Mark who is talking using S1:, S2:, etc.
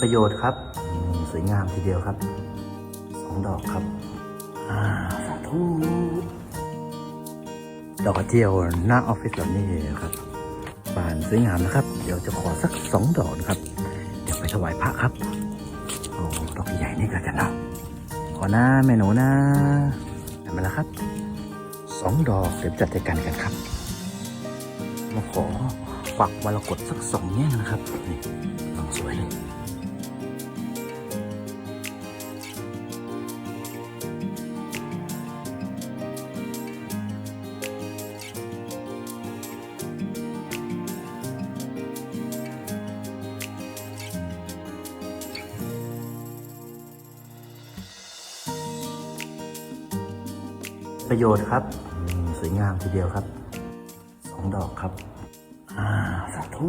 S1: ประโยชน์ครับ สวยงามทีเดียวครับ สองดอกครับ อ่าสาธุดอกกระเจียวหน้าออฟฟิศแบบนี้ครับบานสวยงามนะครับ เดี๋ยวจะขอสักสองดอกครับ เดี๋ยวไปถวายพระครับโอ้ดอกใหญ่นี่ก็จะเนาะขอหนะแม่หนูนะทำมาแล้วครับสองดอกเดี๋ยวจัดรายการกันครับ มาขอปักมรกตสักสองแง่งนะครับนี่ดอกสวยเลย ประโยชน์ครับสวยงามทีเดียวครับสองดอกครับ อ่าสาธุ